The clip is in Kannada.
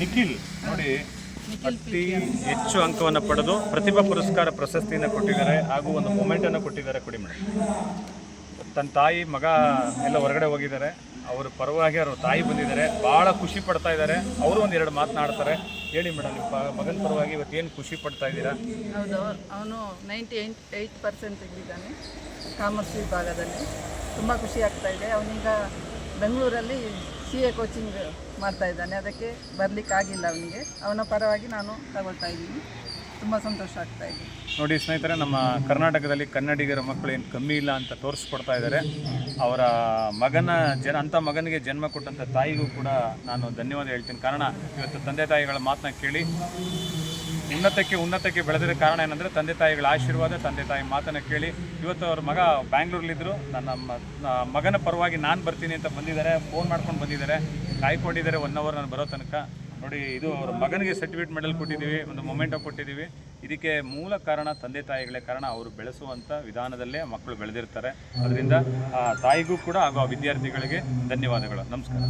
ನಿಖಿಲ್ ನೋಡಿ. ಅತಿ ಹೆಚ್ಚು ಅಂಕವನ್ನು ಪಡೆದು ಪ್ರತಿಭಾ ಪುರಸ್ಕಾರ ಪ್ರಶಸ್ತಿಯನ್ನು ಕೊಟ್ಟಿದ್ದಾರೆ ಹಾಗೂ ಒಂದು ಮೊಮೆಂಟನ್ನು ಕೊಟ್ಟಿದ್ದಾರೆ ಕೊಡಿ ಮೇಡಮ್ ತನ್ನ ತಾಯಿ ಮಗ ಎಲ್ಲ ಹೊರಗಡೆ ಹೋಗಿದ್ದಾರೆ. ಅವ್ರ ಪರವಾಗಿ ಅವ್ರ ತಾಯಿ ಬಂದಿದ್ದಾರೆ. ಭಾಳ ಖುಷಿ ಪಡ್ತಾ ಇದ್ದಾರೆ. ಅವರು ಒಂದು ಎರಡು ಮಾತನಾಡ್ತಾರೆ ಹೇಳಿ ಮೇಡಮ್ ನಿಮ್ಮ ಮಗನ ಪರವಾಗಿ ಇವತ್ತು ಏನು ಖುಷಿ ಪಡ್ತಾ ಇದ್ದೀರಾ? ಹೌದು ಅವನು ನೈಂಟಿ ಏಯ್ಟ್ ಏಯ್ಟ್ ಪರ್ಸೆಂಟ್ ತೆಗೆದಿದ್ದಾನೆ ಕಾಮರ್ಸ್ ವಿಭಾಗದಲ್ಲಿ. ತುಂಬ ಖುಷಿ ಆಗ್ತಾ ಇದೆ. ಅವನೀಗ ಬೆಂಗಳೂರಲ್ಲಿ ಸಿ ಎ ಕೋಚಿಂಗ್ ಮಾಡ್ತಾ ಇದ್ದಾನೆ. ಅದಕ್ಕೆ ಬರಲಿಕ್ಕೆ ಆಗಿಲ್ಲ ಅವನಿಗೆ. ಅವನ ಪರವಾಗಿ ನಾನು ತಗೊಳ್ತಾ ಇದ್ದೀನಿ. ತುಂಬ ಸಂತೋಷ ಆಗ್ತಾ ಇದೆ. ನೋಡಿ ಸ್ನೇಹಿತರೆ, ನಮ್ಮ ಕರ್ನಾಟಕದಲ್ಲಿ ಕನ್ನಡಿಗರ ಮಕ್ಕಳು ಏನು ಕಮ್ಮಿ ಇಲ್ಲ ಅಂತ ತೋರಿಸ್ಕೊಡ್ತಾ ಇದ್ದಾರೆ. ಅವರ ಮಗನ ಜನ, ಅಂಥ ಮಗನಿಗೆ ಜನ್ಮ ಕೊಟ್ಟಂಥ ತಾಯಿಗೂ ಕೂಡ ನಾನು ಧನ್ಯವಾದ ಹೇಳ್ತೀನಿ. ಕಾರಣ, ಇವತ್ತು ತಂದೆ ತಾಯಿಗಳ ಮಾತನ್ನ ಕೇಳಿ ಉನ್ನತಕ್ಕೆ ಉನ್ನತಕ್ಕೆ ಬೆಳೆದಿರೋ ಕಾರಣ ಏನಂದರೆ ತಂದೆ ತಾಯಿಗಳ ಆಶೀರ್ವಾದ, ತಂದೆ ತಾಯಿ ಮಾತನ್ನು ಕೇಳಿ. ಇವತ್ತು ಅವ್ರ ಮಗ ಬ್ಯಾಂಗ್ಳೂರ್ಲಿದ್ದರು ನನ್ನ ಮಗನ ಪರವಾಗಿ ನಾನು ಬರ್ತೀನಿ ಅಂತ ಬಂದಿದ್ದಾರೆ. ಫೋನ್ ಮಾಡ್ಕೊಂಡು ಬಂದಿದ್ದಾರೆ. ಕಾಯ್ಕೊಂಡಿದ್ದಾರೆ ಒನ್ ಅವರ್ ನಾನು ಬರೋ ತನಕ. ನೋಡಿ, ಇದು ಅವ್ರ ಮಗನಿಗೆ ಸರ್ಟಿಫಿಕೇಟ್ ಮೆಡಲ್ ಕೊಟ್ಟಿದ್ದೀವಿ. ಒಂದು ಮೊಮೆಂಟೋ ಕೊಟ್ಟಿದ್ದೀವಿ. ಇದಕ್ಕೆ ಮೂಲ ಕಾರಣ ತಂದೆ ತಾಯಿಗಳೇ. ಕಾರಣ ಅವರು ಬೆಳೆಸುವಂಥ ವಿಧಾನದಲ್ಲೇ ಮಕ್ಕಳು ಬೆಳೆದಿರ್ತಾರೆ. ಅದರಿಂದ ತಾಯಿಗೂ ಕೂಡ ಹಾಗೂ ಆ ವಿದ್ಯಾರ್ಥಿಗಳಿಗೆ ಧನ್ಯವಾದಗಳು. ನಮಸ್ಕಾರ.